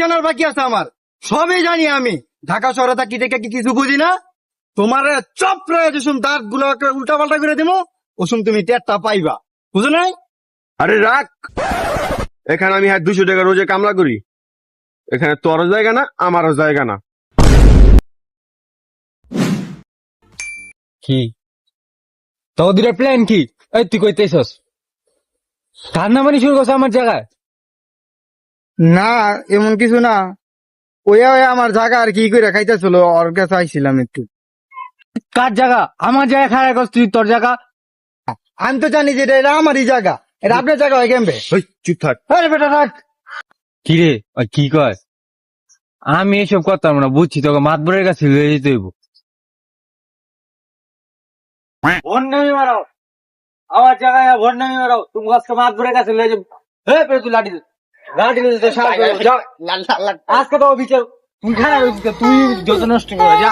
জানার বাকি আছে আমার। সবই জানি আমি। ঢাকা শহরে থাকি দেখে কি কিছু বুঝি না? তোমার চপ রয়েছে শুন দাঁতগুলো উল্টা পাল্টা করে দেবো ওসুম তুমি টেরটা পাইবা। বুঝো নাই? আরে রাখ এখানে আমি হ্যাঁ দুশো টাকা রোজে কামলা করি। এখানে তোরও জায়গা না আমারও জায়গা না। কি? তোদের প্ল্যান কি? এই তুই কইতেছস? কার নামানি শুরু করছে আমার জায়গায়? না এমন কিছু না। ওই ওই আমার জায়গা আর কি করে খাইতেছিল ওর কাছে আইছিলাম একটু। কার জায়গা আমার জায়গা খারাপ করছিস তুই তোর জায়গা আমি তো জানি যে এটা এটা আমারই জায়গা এটা আপনার জায়গা হয় কেমবে? ওই চুপ থাক। আরে বেটা রাখ কি রে ওই কি কয়? আমি এসব করতাম না বুঝছি তোকে মাতবরের কাছে লয়ে যেতে হইব। ভোট নামি মারাও। আমার জায়গায় ভোট নামি মারাও। তুমি আজকে মাতবরের কাছে লয়ে যাব হে পেরে তুই লাঠি আজকে তো বিচার তুই তুই যত নষ্ট করে যা।